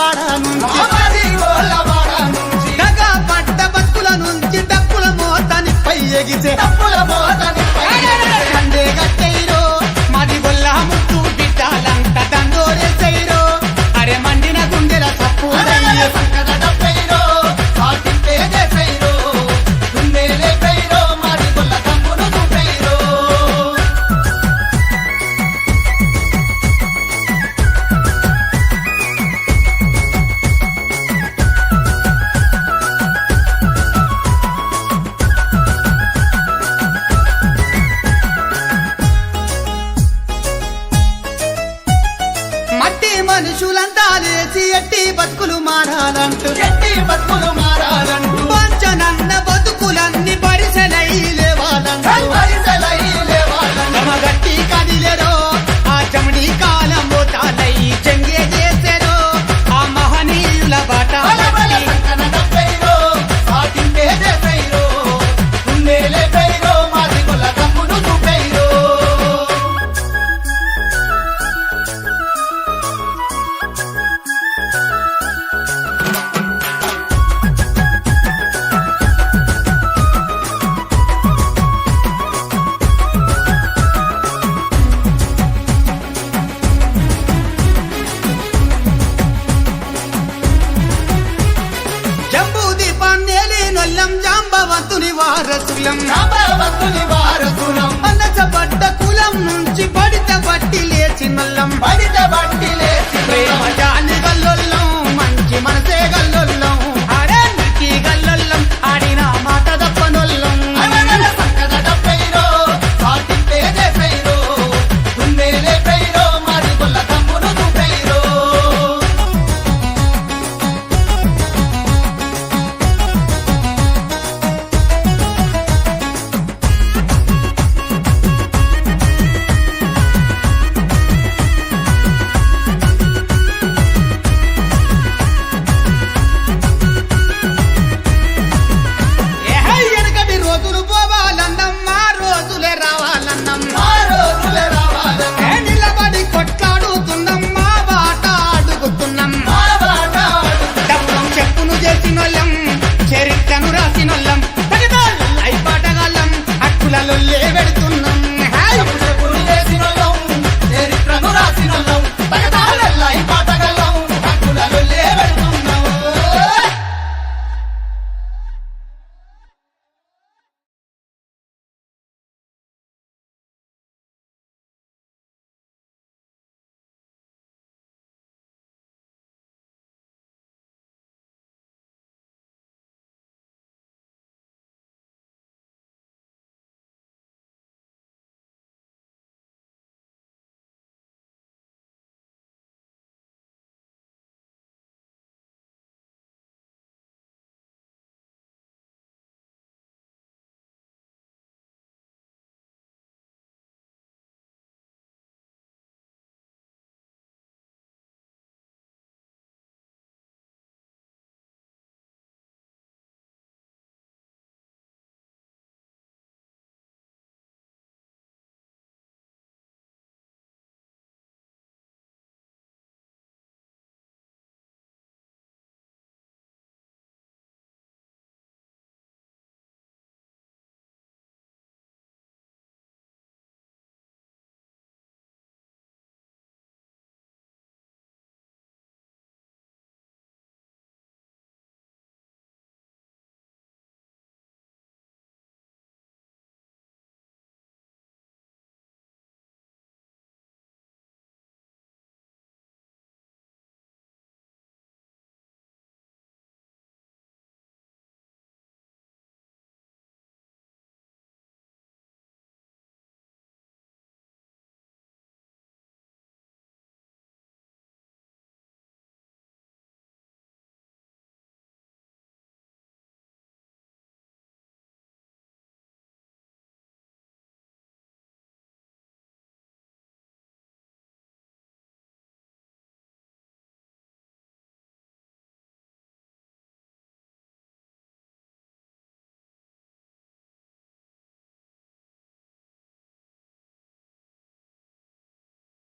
వాడ నుంచి. పట్ట బతుల నుంచి డప్పుల మోతని పై ఎగిసే. డప్పుల మోతని 你不管。కులం. ప్రభావతుని నుంచి పడిత బట్టి లేచి మల్లం పడిత బట్టి